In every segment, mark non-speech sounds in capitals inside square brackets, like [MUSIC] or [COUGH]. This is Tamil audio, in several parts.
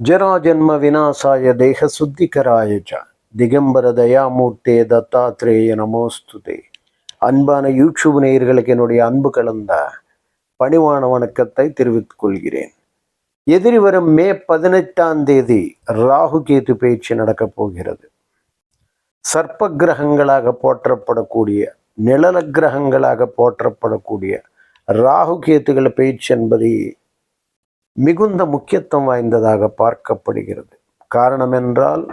ಜರಾಜನ್ಮ ವಿನಾಶಾಯ ದೇಹ சுத்திகராய ச திகம்பர தயாமூர்த்தே தத்தாத்ரேய நமோஸ்துதே அன்பான யூடியூப் நேயர்களுக்கு என்னுடைய அன்பு கலந்த பணிவான வணக்கத்தை தெரிவித்துக் கொள்கிறேன் எதிரி வரும் மே பதினெட்டாம் தேதி ராகு கேது பேச்சு நடக்கப் போகிறது சர்ப்ப கிரகங்களாக போற்றப்படக்கூடிய நிழல கிரகங்களாக போற்றப்படக்கூடிய ராகு கேத்துகள் பேச்சு என்பது மிகுந்த முக்கியத்துவம் வாய்ந்ததாக பார்க்கப்படுகிறது. காரணம் என்றால்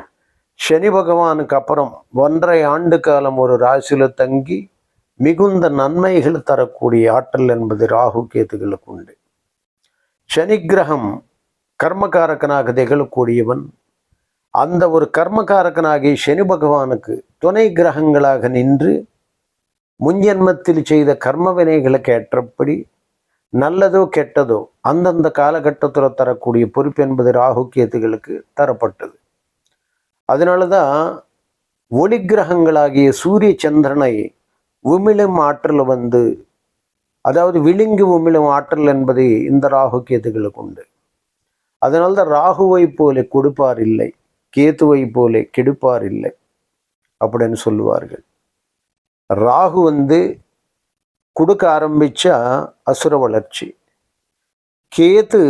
சனி பகவானுக்கு அப்புறம் ஒன்றரை ஆண்டு காலம் ஒரு ராசியில் தங்கி மிகுந்த நன்மைகள் தரக்கூடிய ஆற்றல் என்பது ராகு கேத்துகளுக்கு உண்டு. சனி கிரகம் கர்மகாரகனாக திகழக்கூடியவன் அந்த ஒரு கர்மகாரகனாகிய சனி பகவானுக்கு துணை கிரகங்களாக நின்று முன்ஜென்மத்தில் செய்த கர்ம வினைகளுக்கு ஏற்றபடி நல்லதோ கெட்டதோ அந்தந்த காலகட்டத்தில் தரக்கூடிய பொறுப்பு என்பது ராகு கேத்துகளுக்கு தரப்பட்டது. அதனால தான் ஒளி கிரகங்களாகிய சூரிய சந்திரனை உமிழும் ஆற்றல் வந்து அதாவது விழுங்கி உமிழும் ஆற்றல் என்பது இந்த ராகு கேத்துகளுக்கு உண்டு. அதனால்தான் ராகுவை போல கொடுப்பார் இல்லை கேத்துவை போல கெடுப்பார் இல்லை அப்படின்னு சொல்லுவார்கள். ராகு வந்து கொடுக்க ஆரம்பிச்சா அசுர வளர்ச்சி. கேத்து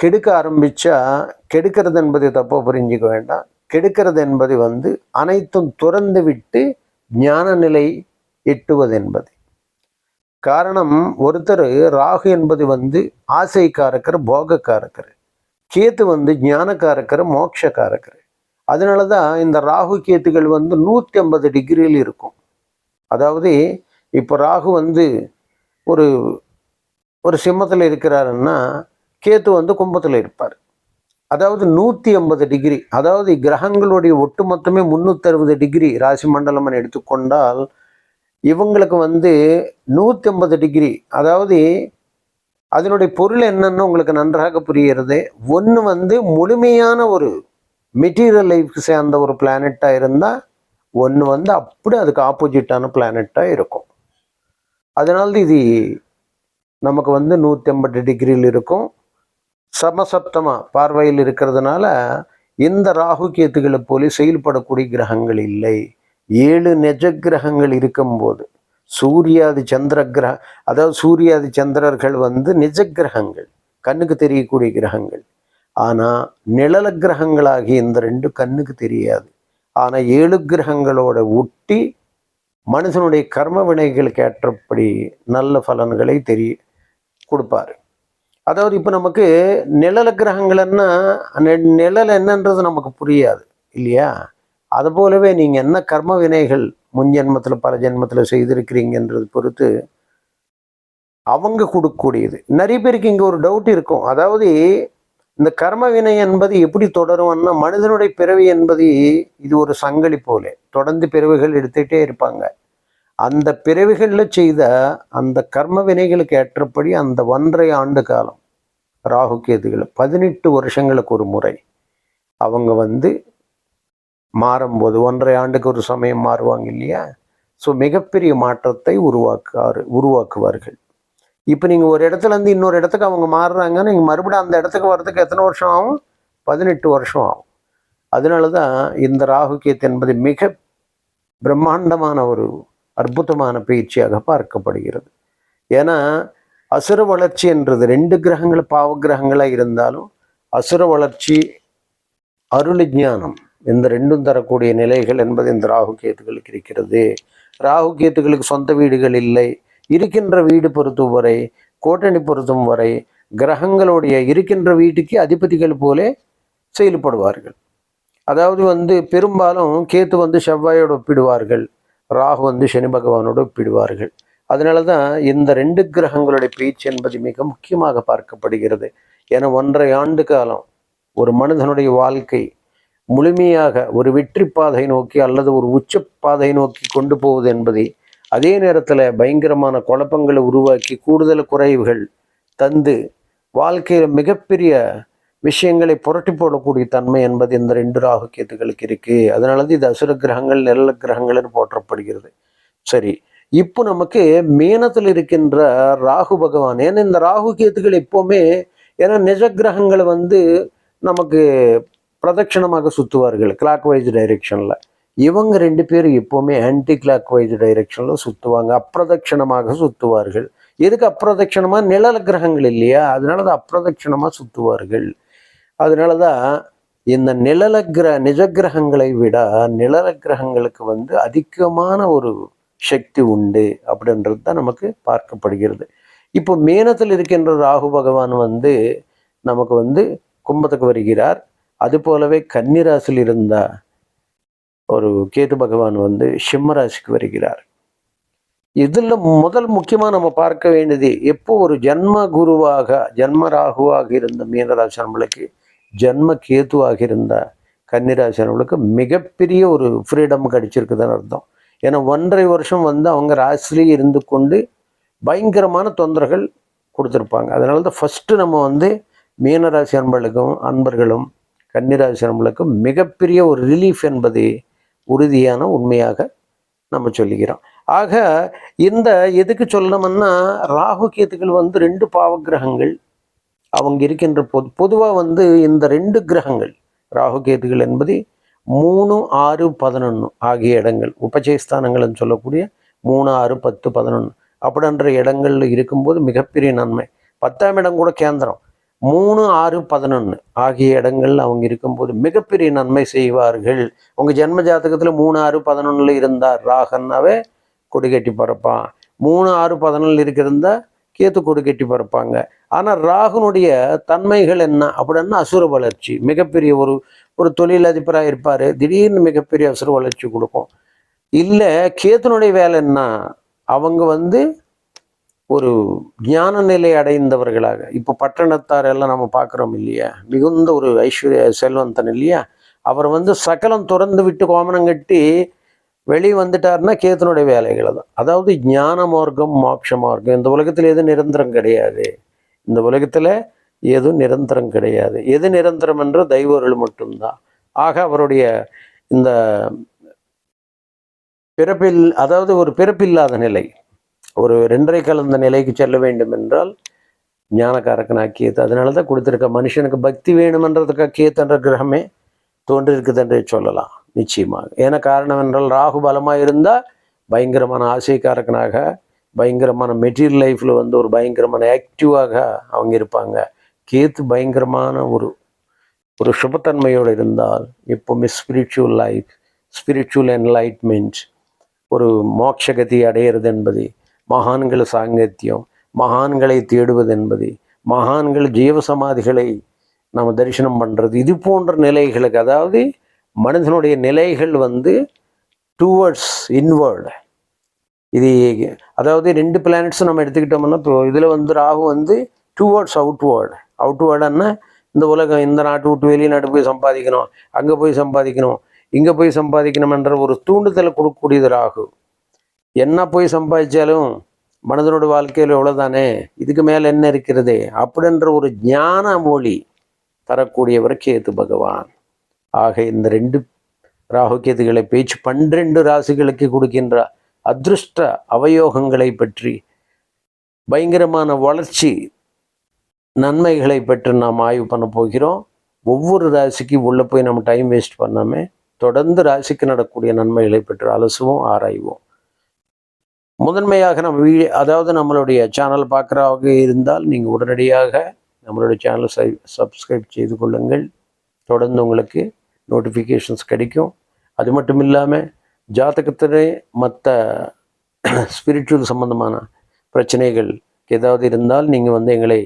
கெடுக்க ஆரம்பிச்சா கெடுக்கிறது என்பதை தப்பா புரிஞ்சுக்க வேண்டாம். கெடுக்கிறது என்பது வந்து அனைத்தும் துறந்து விட்டு ஞான நிலை எட்டுவது என்பது. காரணம் ஒருத்தர் ராகு என்பது வந்து ஆசைக்காரக்கர் போகக்காரக்கர். கேத்து வந்து ஞானக்காரக்கர் மோட்சக்காரக்கர். அதனால தான் இந்த ராகு கேத்துகள் வந்து நூற்றி ஐம்பது டிகிரியில் இருக்கும். அதாவது இப்போ ராகு வந்து ஒரு ஒரு சிம்மத்தில் இருக்கிறாருன்னா கேத்து வந்து கும்பத்தில் இருப்பார். அதாவது நூற்றி ஐம்பது டிகிரி அதாவது கிரகங்களுடைய ஒட்டுமொத்தமே முந்நூற்றறுபது டிகிரி ராசி மண்டலம் எடுத்துக்கொண்டால் இவங்களுக்கு வந்து நூற்றி ஐம்பது டிகிரி அதாவது அதனுடைய பொருள் என்னன்னு உங்களுக்கு நன்றாக புரிகிறது. ஒன்று வந்து முழுமையான ஒரு மெட்டீரியல் லைஃப்க்கு சேர்ந்த ஒரு பிளானட்டாக இருந்தால் ஒன்று வந்து அப்படி அதுக்கு ஆப்போசிட்டான பிளானட்டாக இருக்கும். அதனால இது நமக்கு வந்து நூற்றி ஐம்பது டிகிரியில் இருக்கும். சமசப்தமாக பார்வையில் இருக்கிறதுனால இந்த ராகு கேத்துக்களை போல செயல்படக்கூடிய கிரகங்கள் இல்லை. ஏழு நெஜ கிரகங்கள் இருக்கும்போது சூரியாதி சந்திர கிரக அதாவது சூரியாதி சந்திரர்கள் வந்து நிஜ கிரகங்கள் கண்ணுக்கு தெரியக்கூடிய கிரகங்கள். ஆனால் நிழல கிரகங்களாகி இந்த ரெண்டு கண்ணுக்கு தெரியாது. ஆனால் ஏழு கிரகங்களோட ஒட்டி மனுஷனுடைய கர்ம வினைகளுக்கு ஏற்றபடி நல்ல பலன்களை தெரிய கொடுப்பாரு. அதாவது இப்போ நமக்கு நிழல கிரகங்கள்னா நெ- நிழல் என்னன்றது நமக்கு புரியாது இல்லையா? அது போலவே நீங்கள் என்ன கர்ம வினைகள் முன் ஜென்மத்தில் பல ஜென்மத்தில் செய்திருக்கிறீங்கன்றது பொறுத்து அவங்க கொடுக்கக்கூடியது. நிறைய பேருக்கு இங்கே ஒரு டவுட் இருக்கும். அதாவது இந்த கர்ம வினை என்பது எப்படி தொடரும்னா மனிதனுடைய பிறவி என்பது இது ஒரு சங்கலி போல. தொடர்ந்து பிறவிகள் எடுத்துகிட்டே இருப்பாங்க. அந்த பிறவிகளில் செய்த அந்த கர்ம வினைகளுக்கு ஏற்றபடி அந்த ஒன்றரை ஆண்டு காலம் ராகு கேதுகள் பதினெட்டு வருஷங்களுக்கு ஒரு முறை அவங்க வந்து மாறும்போது ஒன்றரை ஆண்டுக்கு ஒரு சமயம் மாறுவாங்க இல்லையா? ஸோ மிகப்பெரிய மாற்றத்தை உருவாக்குவார் உருவாக்குவார்கள். இப்போ நீங்கள் ஒரு இடத்துல இருந்து இன்னொரு இடத்துக்கு அவங்க மாறுறாங்கன்னா நீங்கள் மறுபடியும் அந்த இடத்துக்கு வர்றதுக்கு எத்தனை வருஷம் ஆகும்? பதினெட்டு வருஷம் ஆகும். அதனால தான் இந்த ராகு என்பது மிக பிரம்மாண்டமான ஒரு அற்புதமான பயிற்சியாக பார்க்கப்படுகிறது. ஏன்னா அசுர வளர்ச்சி என்றது ரெண்டு கிரகங்கள் பாவ கிரகங்களாக இருந்தாலும் அசுர வளர்ச்சி அருள் ஞானம் இந்த ரெண்டும் தரக்கூடிய நிலைகள் என்பது இந்த ராகு கேத்துகளுக்கு இருக்கிறது. ராகு கேத்துகளுக்கு சொந்த வீடுகள் இல்லை. இருக்கின்ற வீடு பொறுத்தும் வரை கோட்டணி பொருத்தும் வரை கிரகங்களுடைய இருக்கின்ற வீட்டுக்கு அதிபதிகள் போலே செயல்படுவார்கள். அதாவது வந்து பெரும்பாலும் கேத்து வந்து செவ்வாயோடு ஒப்பிடுவார்கள் ராகு வந்து சனி பகவானோடு ஒப்பிடுவார்கள். அதனால தான் இந்த ரெண்டு கிரகங்களுடைய பேச்சு என்பது மிக முக்கியமாக பார்க்கப்படுகிறது. என ஒன்றரை ஆண்டு காலம் ஒரு மனிதனுடைய வாழ்க்கை முழுமையாக ஒரு வெற்றி பாதை நோக்கி அல்லது ஒரு உச்ச பாதை நோக்கி கொண்டு போவது என்பதை அதே நேரத்தில் பயங்கரமான குழப்பங்களை உருவாக்கி கூடுதல் குறைவுகள் தந்து வாழ்க்கையில் மிகப்பெரிய விஷயங்களை புரட்டி போடக்கூடிய தன்மை என்பது இந்த ரெண்டு ராகு கேத்துகளுக்கு இருக்குது அதனால தான் இது அசுர கிரகங்கள் நல்ல கிரகங்கள்னு போற்றப்படுகிறது. சரி இப்போ நமக்கு மீனத்தில் இருக்கின்ற ராகு பகவான் ஏன்னா இந்த ராகு கேத்துகள் எப்போவுமே ஏன்னா நிஜ கிரகங்களை வந்து நமக்கு பிரதட்சணமாக சுற்றுவார்கள் கிளாக் வைஸ் டைரெக்ஷனில் இவங்க ரெண்டு பேரும் எப்போவுமே ஆன்டி கிளாக் வைஸ் டைரெக்ஷனில் சுற்றுவாங்க அப்பிரதட்சணமாக சுற்றுவார்கள் எதுக்கு அப்பிரதட்சணமாக நிழல் கிரகங்கள் இல்லையா? அதனால தான் அப்பிரதட்சணமாக சுற்றுவார்கள் அதனால தான் இந்த நிழல கிர நிஜ கிரகங்களை விட நிழல கிரகங்களுக்கு வந்து அதிகமான ஒரு சக்தி உண்டு அப்படின்றது தான் நமக்கு பார்க்கப்படுகிறது. இப்போ மேனத்தில் இருக்கின்ற ராகு பகவான் வந்து நமக்கு வந்து கும்பத்துக்கு வருகிறார். அது போலவே கன்னிராசில் இருந்தால் ஒரு கேது பகவான் வந்து சிம்மராசிக்கு வருகிறார். இதில் முதல் முக்கியமாக நம்ம பார்க்க வேண்டியது எப்போ ஒரு ஜென்ம குருவாக ஜென்ம ராகுவாக இருந்த மீனராசி நம்மளுக்கு ஜென்ம கேதுவாக இருந்த கன்னிராசி நம்மளுக்கு மிகப்பெரிய ஒரு ஃப்ரீடம் கிடைச்சிருக்குதுன்னு அர்த்தம். ஏன்னா ஒன்றரை வருஷம் வந்து அவங்க ராசிலேயே இருந்து கொண்டு பயங்கரமான தொந்தரவுகள் கொடுத்துருப்பாங்க. அதனால தான் ஃபஸ்ட்டு நம்ம வந்து மீனராசி அன்பர்களுக்கும் அன்பர்களும் கன்னிராசி அன்பர்களுக்கும் மிகப்பெரிய ஒரு ரிலீஃப் என்பது உறுதியான உண்மையாக நம்ம சொல்லிக்கிறோம் ஆக இந்த எதுக்கு சொல்லணும்னா ராகு கேத்துக்கள் வந்து ரெண்டு பாவகிரகங்கள் அவங்க இருக்கின்ற பொது பொதுவாக வந்து இந்த ரெண்டு கிரகங்கள் ராகு கேத்துகள் என்பது மூணு ஆறு பதினொன்று ஆகிய இடங்கள். உபஜயஸ்தானங்கள்னு சொல்லக்கூடிய மூணு ஆறு பத்து பதினொன்று அப்படின்ற இடங்கள்ல இருக்கும்போது மிகப்பெரிய நன்மை. பத்தாம் இடம் கூட கேந்திரம். மூணு ஆறு பதினொன்று ஆகிய இடங்கள்ல அவங்க இருக்கும்போது மிகப்பெரிய நன்மை செய்வார்கள். உங்கள் ஜென்ம ஜாதகத்தில் மூணு ஆறு பதினொன்றில் இருந்தார் ராகன்னாவே கொடி கட்டி பறப்பான். மூணு ஆறு பதினொன்றில் இருக்கிறதா கேத்து கொடி கட்டி பறப்பாங்க. ஆனால் ராகுனுடைய தன்மைகள் என்ன அப்படின்னா அசுர வளர்ச்சி. மிகப்பெரிய ஒரு ஒரு தொழிலதிபராக இருப்பார். திடீர்னு மிகப்பெரிய அசுர வளர்ச்சி கொடுக்கும். இல்லை கேத்துனுடைய வேலை என்ன? அவங்க வந்து ஒரு ஞான நிலை அடைந்தவர்களாக. இப்போ பட்டணத்தார் எல்லாம் நம்ம பார்க்குறோம் இல்லையா? மிகுந்த ஒரு ஐஸ்வர்ய செல்வந்தன் இல்லையா? அவர் வந்து சகலம் துறந்து விட்டு கோமனம் கட்டி வெளியே வந்துட்டாருன்னா கேத்தனுடைய வேலைகளை தான் அதாவது ஞான மார்க்கம் மோட்ச மார்க்கம் இந்த உலகத்தில் எது நிரந்தரம் கிடையாது. இந்த உலகத்தில் எதுவும் நிரந்தரம் கிடையாது. எது நிரந்தரம் என்ற தெய்வர்கள் மட்டும்தான். ஆக அவருடைய இந்த பிறப்பில் அதாவது ஒரு பிறப்பில்லாத நிலை. ஒரு ரெண்டரை கலந்த நிலைக்கு செல்ல வேண்டும் என்றால் ஞானக்காரக்கனாக கேத்து அதனால தான் கொடுத்துருக்க மனுஷனுக்கு பக்தி வேணுமென்றதுக்காக கேத்துன்ற கிரகமே தோன்றிருக்குது என்றே சொல்லலாம். நிச்சயமாக. ஏன்னா காரணம் என்றால் ராகு பலமாக இருந்தால் பயங்கரமான ஆசைக்காரக்கனாக பயங்கரமான மெட்டீரியல் லைஃப்பில் வந்து ஒரு பயங்கரமான ஆக்டிவாக அவங்க இருப்பாங்க. கேத்து பயங்கரமான ஒரு ஒரு சுபத்தன்மையோடு இருந்தால் எப்போவுமே ஸ்பிரிச்சுவல் லைஃப் ஸ்பிரிச்சுவல் என்லைட்மெண்ட் ஒரு மோட்சகதி அடையிறது என்பது மகான்கள் சாங்கத்தியம் மகான்களை தேடுவது என்பது மகான்கள் ஜீவசமாதிகளை நம்ம தரிசனம் பண்ணுறது இது போன்ற நிலைகளுக்கு அதாவது மனிதனுடைய நிலைகள் வந்து டூவர்ட்ஸ் இன்வேர்டு இது அதாவது ரெண்டு பிளானட்ஸும் நம்ம எடுத்துக்கிட்டோம்னா இப்போ இதில் வந்து ராகு வந்து டூவர்ட்ஸ் அவுட்வேர்டு அவுட்வேர்டுன்னா இந்த உலகம் இந்த நாட்டு விட்டு வெளிநாட்டு போய் சம்பாதிக்கணும் அங்கே போய் சம்பாதிக்கணும் இங்கே போய் சம்பாதிக்கணும்ன்ற ஒரு தூண்டுதலை கொடுக்கக்கூடியது ராகு. என்ன போய் சம்பாதிச்சாலும் மனிதனோட வாழ்க்கையில் எவ்வளோதானே இதுக்கு மேலே என்ன இருக்கிறது? அப்படின்ற ஒரு ஞான மொழி தரக்கூடியவர் கேது பகவான்? ஆக இந்த ரெண்டு ராகு கேதுகளை பேச்சு பன்னிரண்டு ராசிகளுக்கு கொடுக்கின்ற அதிருஷ்ட அவயோகங்களை பற்றி பயங்கரமான வளர்ச்சி நன்மைகளை பற்றி நாம் ஆய்வு பண்ண போகிறோம். ஒவ்வொரு ராசிக்கு உள்ளே போய் நம்ம டைம் வேஸ்ட் பண்ணாமல் தொடர்ந்து ராசிக்கு நடக்கக்கூடிய நன்மைகளை பற்றி அலசுவோம் ஆராய்வோம். முதன்மையாக நம்ம வீ அதாவது நம்மளுடைய சேனல் பார்க்குறவங்க இருந்தால் நீங்கள் உடனடியாக நம்மளுடைய சேனலை சை சப்ஸ்கிரைப் செய்து கொள்ளுங்கள். தொடர்ந்து உங்களுக்கு நோட்டிஃபிகேஷன்ஸ் கிடைக்கும். அது மட்டும் இல்லாமல் ஜாதகத்திலே மற்ற ஸ்பிரிச்சுவல் [CLEARS THROAT] சம்பந்தமான பிரச்சனைகள் ஏதாவது இருந்தால் நீங்கள் வந்து எங்களை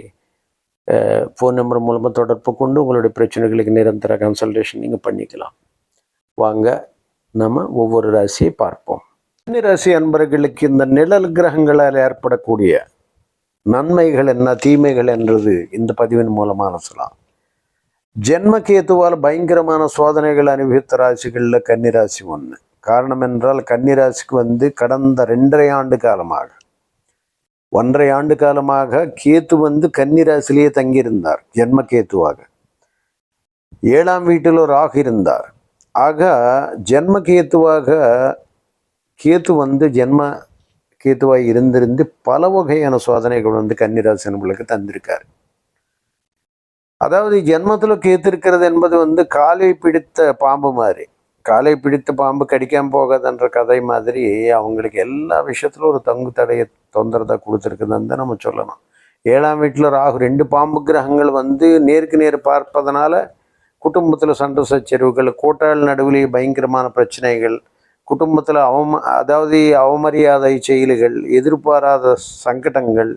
ஃபோன் நம்பர் மூலமாக தொடர்பு கொண்டு உங்களுடைய பிரச்சனைகளுக்கு நிரந்தர கன்சல்டேஷன் நீங்கள் பண்ணிக்கலாம். வாங்க நம்ம ஒவ்வொரு ராசியை பார்ப்போம். ராசி அன்பர்களுக்கு இந்த நிழல் கிரகங்களால் ஏற்படக்கூடிய நன்மைகள் என்ன தீமைகள் என்றது இந்த பதிவின் மூலமாக சொல்லலாம் ஜென்ம கேத்துவால் பயங்கரமான சோதனைகள் அனுபவித்த ராசிகளில் கன்னிராசி ஒன்று காரணம் என்றால் கன்னிராசிக்கு வந்து கடந்த ரெண்டரை ஆண்டு காலமாக ஒன்றரை ஆண்டு காலமாக கேத்து வந்து கன்னிராசிலேயே தங்கியிருந்தார் ஜென்ம கேத்துவாக ஏழாம் வீட்டில் ஒரு ஆக இருந்தார். ஆக ஜென்ம கேத்துவாக கேத்து வந்து ஜென்ம கேத்துவாய் இருந்திருந்து பல வகையான சோதனைகள் வந்து கன்னிராசி நம்மளுக்கு தந்திருக்காரு. அதாவது ஜென்மத்தில் கேத்து இருக்கிறது என்பது வந்து காலை பிடித்த பாம்பு மாதிரி. காலை பிடித்த பாம்பு கடிக்காம போகாதுன்ற கதை மாதிரி அவங்களுக்கு எல்லா விஷயத்திலும் ஒரு தங்கு தடையை தொந்தரத்தை கொடுத்துருக்குதுன்னு தான் நம்ம சொல்லணும். ஏழாம் வீட்டில் ராகு ரெண்டு பாம்பு கிரகங்கள் வந்து நேருக்கு நேர் பார்ப்பதனால குடும்பத்தில் சண்டை சச்சரிவுகள் கூட்டாளி நடுவில் பயங்கரமான பிரச்சனைகள் குடும்பத்தில் அவம அதாவது அவமரியாதை செயல்கள் எதிர்பாராத சங்கடங்கள்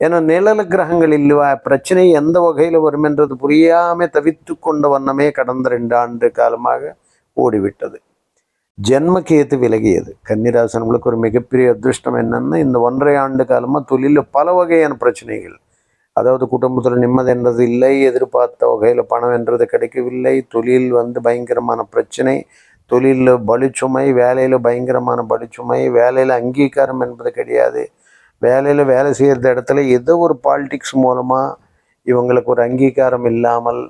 ஏன்னா நிழல கிரகங்கள் இல்லவா? பிரச்சனை எந்த வகையில் வரும் என்றது புரியாமல் தவித்து கொண்ட வண்ணமே கடந்த ரெண்டு ஆண்டு காலமாக ஓடிவிட்டது. ஜென்மக்கேத்து விலகியது. கன்னிராசனங்களுக்கு ஒரு மிகப்பெரிய அதிர்ஷ்டம் என்னென்னா இந்த ஒன்றரை ஆண்டு காலமாக தொழிலில் பல வகையான பிரச்சனைகள். அதாவது குடும்பத்தில் நிம்மதி என்றது இல்லை எதிர்பார்த்த வகையில் பணம் என்றது கிடைக்கவில்லை தொழில் வந்து பயங்கரமான பிரச்சனை தொழிலில் பலிச்சுமை வேலையில் பயங்கரமான பலிச்சுமை வேலையில் அங்கீகாரம் என்பது கிடையாது. வேலையில் வேலை செய்கிற இடத்துல ஏதோ ஒரு பாலிடிக்ஸ் மூலமாக இவங்களுக்கு ஒரு அங்கீகாரம் இல்லாமல்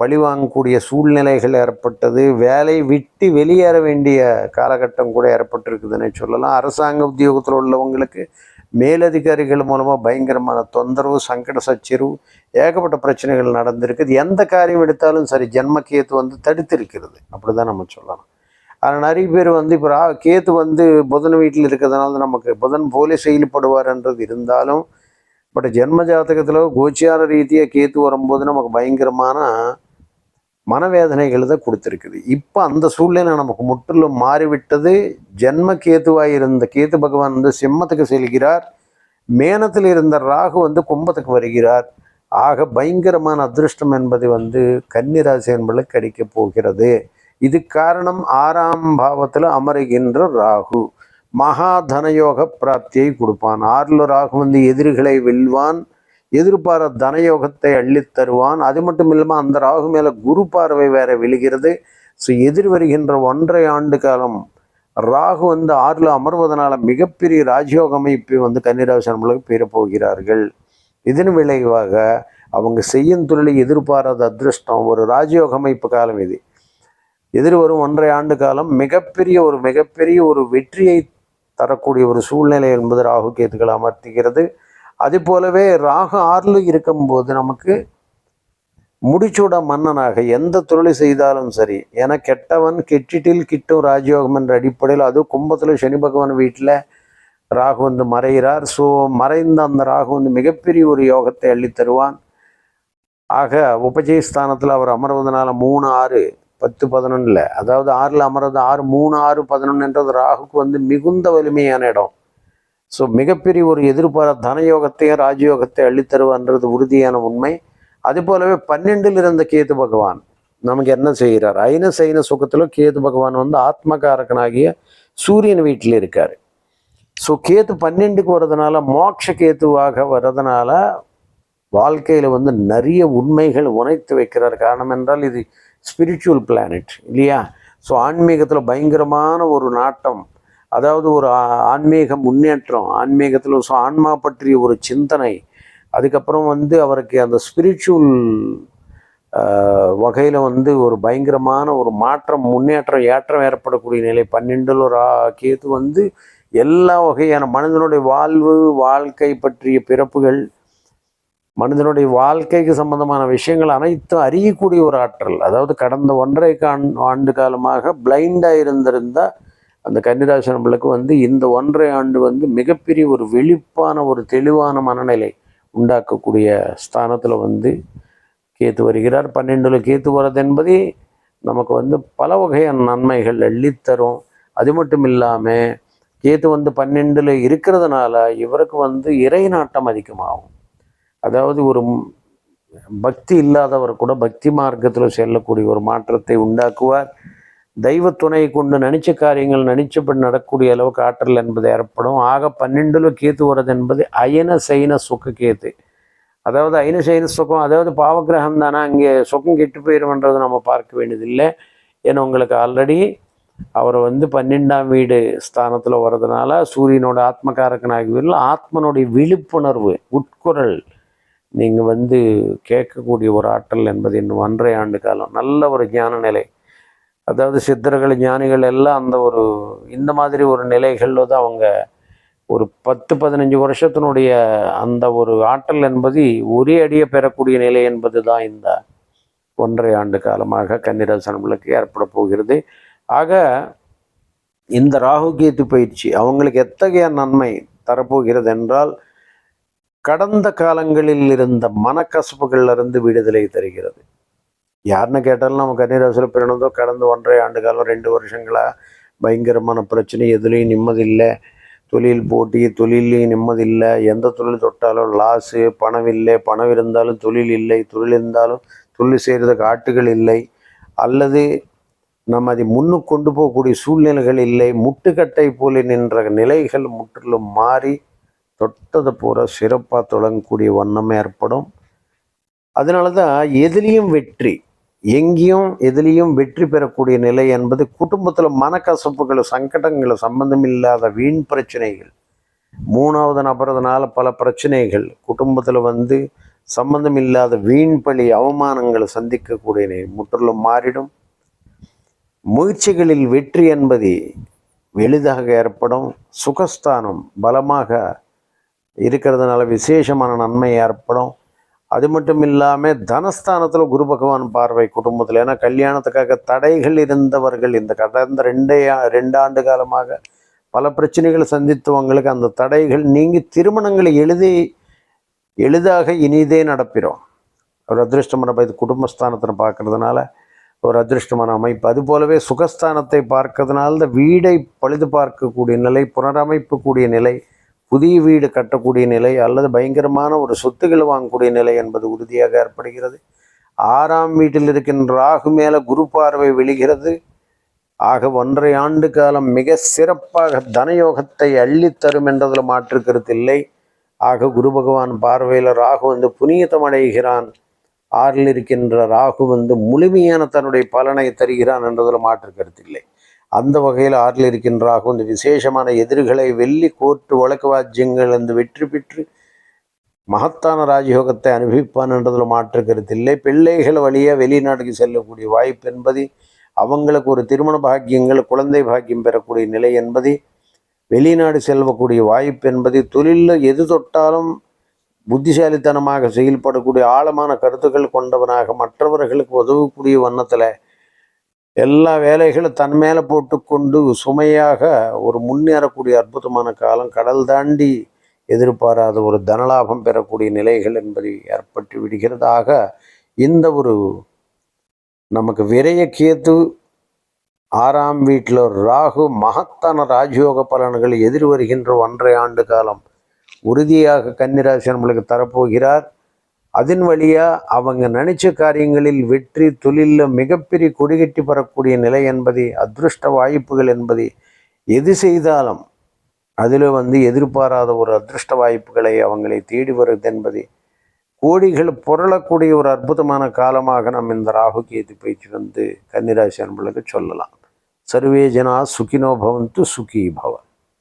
பழிவாங்கக்கூடிய சூழ்நிலைகள் ஏற்பட்டது. வேலை விட்டு வெளியேற வேண்டிய காலகட்டம் கூட ஏற்பட்டிருக்குதுன்னு சொல்லலாம். அரசாங்க உத்தியோகத்தில் உள்ளவங்களுக்கு மேலதிகாரிகள் மூலமாக பயங்கரமான தொந்தரவு சங்கட சச்சரவு ஏகப்பட்ட பிரச்சனைகள் நடந்திருக்குது. எந்த காரியம் எடுத்தாலும் சரி ஜென்ம கேத்து வந்து தடுத்திருக்கிறது அப்படி தான் நம்ம சொல்லலாம் ஆனால் நிறைய பேர் வந்து இப்போ ரா- கேத்து வந்து புதன் வீட்டில் இருக்கிறதுனால நமக்கு புதன் போலே செயல்படுவார்ன்றது இருந்தாலும் பட் ஜென்ம ஜாதகத்தில் கோச்சியார ரீதியாக கேத்து வரும்போது நமக்கு பயங்கரமான மனவேதனைகளை தான் கொடுத்துருக்குது. இப்போ அந்த சூழ்நிலை நமக்கு முற்றிலும் மாறிவிட்டது. ஜென்ம கேத்துவாய் இருந்த கேத்து பகவான் வந்து சிம்மத்துக்கு செல்கிறார். மேனத்தில் இருந்த ராகு வந்து கும்பத்துக்கு வருகிறார். ஆக பயங்கரமான அதிர்ஷ்டம் என்பது வந்து கன்னிராசி என்பதுக்கு கடிக்கப் போகிறது. இது காரணம் ஆறாம் பாவத்தில் அமருகின்ற ராகு. மகாதனயோக பிராப்தியை கொடுப்பான். ஆறில் ராகு வந்து எதிரிகளை வெல்வான். எதிர்பார தனயோகத்தை அள்ளித் தருவான். அது மட்டும் இல்லாமல் அந்த ராகு மேலே குரு பார்வை வேற விழுகிறது. ஸோ எதிர் வருகின்ற ஒன்றரை ஆண்டு காலம் ராகு வந்து ஆறில் அமர்வதனால மிகப்பெரிய ராஜயோக அமைப்பை வந்து கன்னிராசி பெறப்போகிறார்கள். இதன் விளைவாக அவங்க செய்யும் தொழிலை எதிர்பாராத அதிர்ஷ்டம் ஒரு ராஜயோக அமைப்பு காலம் இது. எதிர்வரும் ஒன்றரை ஆண்டு காலம் மிகப்பெரிய ஒரு மிகப்பெரிய ஒரு வெற்றியை தரக்கூடிய ஒரு சூழ்நிலை என்பது ராகு கேத்துக்கள் அமர்த்துகிறது. அது போலவே ராகு ஆறில் இருக்கும்போது நமக்கு முடிச்சூட மன்னனாக எந்த தொழில் செய்தாலும் சரி ஏன்னா கெட்டவன் கெட்டிட்டில் கிட்டும் ராஜயோகம் என்ற அடிப்படையில் அதுவும் கும்பத்தில் சனி பகவான் வீட்டில் ராகு வந்து மறைகிறார். ஸோ மறைந்த அந்த ராகு வந்து மிகப்பெரிய ஒரு யோகத்தை அள்ளித்தருவான் ஆக உபஜய ஸ்தானத்தில் அவர் அமர்வதனால மூணு ஆறு பத்து பதினொன்றில் அதாவது ஆறில் அமர்றது ஆறு மூணு ஆறு பதினொன்றுன்றது ராகுக்கு வந்து மிகுந்த வலிமையான இடம். ஸோ மிகப்பெரிய ஒரு எதிர்பார தனயோகத்தையும் ராஜயோகத்தை அள்ளித்தருவான்றது உறுதியான உண்மை. அது போலவே பன்னெண்டில் இருந்த கேது பகவான் நமக்கு என்ன செய்கிறார்? ஐன சைன சுகத்தில் கேது பகவான் வந்து ஆத்மகாரகனாகிய சூரியன் வீட்டில் இருக்கார். ஸோ கேத்து பன்னெண்டுக்கு வர்றதுனால மோட்ச கேத்துவாக வர்றதுனால வாழ்க்கையில் வந்து நிறைய உண்மைகள் உணைத்து வைக்கிறார். காரணம் என்றால் இது ஸ்பிரிச்சுவல் பிளானட் இல்லையா? ஸோ ஆன்மீகத்தில் பயங்கரமான ஒரு நாட்டம் அதாவது ஒரு ஆன்மீக முன்னேற்றம் ஆன்மீகத்தில் ஸோ ஆன்மா பற்றிய ஒரு சிந்தனை அதுக்கப்புறம் வந்து அவருக்கு அந்த ஸ்பிரிச்சுவல் வகையில் வந்து ஒரு பயங்கரமான ஒரு மாற்றம் முன்னேற்றம் ஏற்றம் ஏற்படக்கூடிய நிலை. பன்னெண்டில் ஒரு கேது வந்து எல்லா வகையான மனிதனுடைய வாழ்வு வாழ்க்கை பற்றிய பிறப்புகள் மனிதனுடைய வாழ்க்கைக்கு சம்பந்தமான விஷயங்கள் அனைத்தும் அறியக்கூடிய ஒரு ஆற்றல். அதாவது கடந்த ஒன்றரை ஆண்டு காலமாக பிளைண்டாக இருந்திருந்தால் அந்த கன்னிராசி நம்மளுக்கு வந்து இந்த ஒன்றரை ஆண்டு வந்து மிகப்பெரிய ஒரு வெளிப்பான ஒரு தெளிவான மனநிலை உண்டாக்கக்கூடிய ஸ்தானத்தில் வந்து கேத்து வருகிறார். பன்னெண்டில் கேத்து வர்றது என்பதே நமக்கு வந்து பல வகையான நன்மைகள் அள்ளித்தரும் அது மட்டும் இல்லாமல் கேத்து வந்து பன்னெண்டில் இருக்கிறதுனால இவருக்கு வந்து இறை நாட்டம் அதிகமாகும். அதாவது ஒரு பக்தி இல்லாதவர் கூட பக்தி மார்க்கத்தில் செல்லக்கூடிய ஒரு மாற்றத்தை உண்டாக்குவார். தெய்வ துணை கொண்டு நினைச்ச காரியங்கள் நினைச்சபடி நடக்கக்கூடிய அளவுக்கு ஆற்றல் என்பது ஏற்படும். ஆக பன்னெண்டுல கேத்து வர்றது என்பது அயன சைன சுக கேத்து அதாவது அயன சைன சுகம் அதாவது பாவகிரகம் தானே? அங்கே சுகம் கெட்டு போயிடும்ன்றது நம்ம பார்க்க வேண்டியதில்லை. ஏன்னா உங்களுக்கு ஆல்ரெடி அவர் வந்து பன்னெண்டாம் வீடு ஸ்தானத்தில் வர்றதுனால சூரியனோட ஆத்மகாரகனாகவில்லை ஆத்மனுடைய விழிப்புணர்வு உட்குரல் நீங்கள் வந்து கேட்கக்கூடிய ஒரு ஆற்றல் என்பது இன்னும் ஒன்றரை ஆண்டு காலம். நல்ல ஒரு ஞான நிலை. அதாவது சித்தர்கள் ஞானிகள் எல்லாம் அந்த ஒரு இந்த மாதிரி ஒரு நிலைகளில் தான் அவங்க ஒரு பத்து பதினஞ்சு வருஷத்தினுடைய அந்த ஒரு ஆற்றல் என்பது ஒரே அடியை பெறக்கூடிய நிலை என்பது தான் இந்த ஒன்றரை ஆண்டு காலமாக கன்னிராசனங்களுக்கு ஏற்பட போகிறது. ஆக இந்த ராகு கேத்து பயிற்சி அவங்களுக்கு எத்தகைய நன்மை தரப்போகிறது என்றால் கடந்த காலங்களில் இருந்த மனக்கசப்புகளிலிருந்து விடுதலை தருகிறது. யாருன்னு கேட்டாலும் நம்ம கன்னிராசியில் பிறந்ததோ கடந்த ஒன்றரை ஆண்டு காலம் ரெண்டு வருஷங்களாக பயங்கரமான பிரச்சனை. எதுலேயும் நிம்மதி இல்லை தொழில் போட்டி தொழிலையும் நிம்மதி இல்லை எந்த தொழில் தொட்டாலும் லாஸு பணம் இல்லை. பணம் இருந்தாலும் தொழில் இல்லை. தொழில் இருந்தாலும் தொழில் செய்கிறதுக்கு ஆட்டுகள் இல்லை. அல்லது நம்ம அதை முன்னுக்கு கொண்டு போகக்கூடிய சூழ்நிலைகள் இல்லை. முட்டுக்கட்டை போல நின்ற நிலைகள் முற்றிலும் மாறி தொட்டது பூரா சிறப்பாக தொடங்கக்கூடிய வண்ணம் ஏற்படும். அதனால தான் எதுலேயும் வெற்றி எங்கேயும் எதுலேயும் வெற்றி பெறக்கூடிய நிலை என்பது குடும்பத்தில் மனக்கசப்புகள் சங்கடங்கள் சம்பந்தம் இல்லாத வீண் பிரச்சனைகள். மூணாவது நபரதுனால பல பிரச்சனைகள். குடும்பத்தில் வந்து சம்பந்தம் இல்லாத வீண் பழி அவமானங்களை சந்திக்கக்கூடிய நிலை முற்றிலும் மாறிடும். முயற்சிகளில் வெற்றி என்பது எளிதாக ஏற்படும். சுகஸ்தானம் பலமாக இருக்கிறதுனால விசேஷமான நன்மை ஏற்படும். அது மட்டும் இல்லாமல் தனஸ்தானத்தில் குரு பகவான் பார்வை குடும்பத்தில். ஏன்னா கல்யாணத்துக்காக தடைகள் இருந்தவர்கள் இந்த கடந்த ரெண்டே ரெண்டு ஆண்டு காலமாக பல பிரச்சனைகளை சந்தித்தவங்களுக்கு அந்த தடைகள் நீங்கி திருமணங்களை எழுதி எளிதாக இனிதே நடப்பிடும் ஒரு அதிருஷ்டமான இது குடும்பஸ்தானத்தில் பார்க்கறதுனால ஒரு அதிருஷ்டமான அமைப்பு. அது போலவே சுகஸ்தானத்தை பார்க்கறதுனால இந்த வீடை பழுது பார்க்கக்கூடிய நிலை புனரமைப்புக்கூடிய நிலை புதிய வீடு கட்டக்கூடிய நிலை அல்லது பயங்கரமான ஒரு சொத்துக்களை வாங்கக்கூடிய நிலை என்பது உறுதியாக ஏற்படுகிறது. ஆறாம் வீட்டில் இருக்கின்ற ராகு மேல குரு பார்வை விழுகிறது. ஆக ஒன்றரை ஆண்டு காலம் மிக சிறப்பாக தனயோகத்தை அள்ளித்தரும் என்றதில் மாற்று கருத்தில்லை ஆக குரு பகவான் பார்வையில் ராகு வந்து புனியத்தம் அடைகிறான். ஆறில் இருக்கின்ற ராகு வந்து முழுமையான தன்னுடைய பலனை தருகிறான் என்றதில் மாற்று கருத்தில்லை அந்த வகையில் ஆறில் இருக்கின்றாகும் இந்த விசேஷமான எதிரிகளை வெள்ளி கோர்ட்டு வழக்கு வாஜ்யங்கள் அந்த வெற்றி பெற்று மகத்தான ராஜயோகத்தை அனுபவிப்பான் என்றதில் மாற்று கருத்தில்லை பிள்ளைகள் வழியாக வெளிநாட்டுக்கு செல்லக்கூடிய வாய்ப்பு என்பதை அவங்களுக்கு ஒரு திருமண பாக்கியங்கள் குழந்தை பாக்கியம் பெறக்கூடிய நிலை என்பது வெளிநாடு செல்லக்கூடிய வாய்ப்பு என்பது தொழிலில் எது தொட்டாலும் புத்திசாலித்தனமாக செயல்படக்கூடிய ஆழமான கருத்துக்கள் கொண்டவனாக மற்றவர்களுக்கு உதவக்கூடிய வண்ணத்தில் எல்லா வேலைகளும் தன் மேலே போட்டுக்கொண்டு சுமையாக ஒரு முன்னேறக்கூடிய அற்புதமான காலம். கடல் தாண்டி எதிர்பாராத ஒரு தனலாபம் பெறக்கூடிய நிலைகள் என்பதை ஏற்பட்டு விடுகிறதாக இந்த ஒரு நமக்கு விரைய கேத்து ஆறாம் வீட்டில் ராகு மகத்தான ராஜயோக பலன்கள் எதிர் வருகின்ற ஒன்றை ஆண்டு காலம் உறுதியாக கன்னிராசி நம்மளுக்கு தரப்போகிறார். அதன் வழியாக அவங்க நினைச்ச காரியங்களில் வெற்றி தொழிலில் மிகப்பெரிய கொடிகட்டி பெறக்கூடிய நிலை என்பதை அதிருஷ்ட வாய்ப்புகள் என்பது எது செய்தாலும் அதில் வந்து எதிர்பாராத ஒரு அதிருஷ்ட வாய்ப்புகளை அவங்களை தேடி வருது என்பதை கோடிகள் புரளக்கூடிய ஒரு அற்புதமான காலமாக நாம் இந்த ராகு கேது பயிற்சி வந்து கன்னிராசி அன்பளுக்கு சொல்லலாம். சர்வே ஜனா சுகினோ பவந்து சுகி பவன்.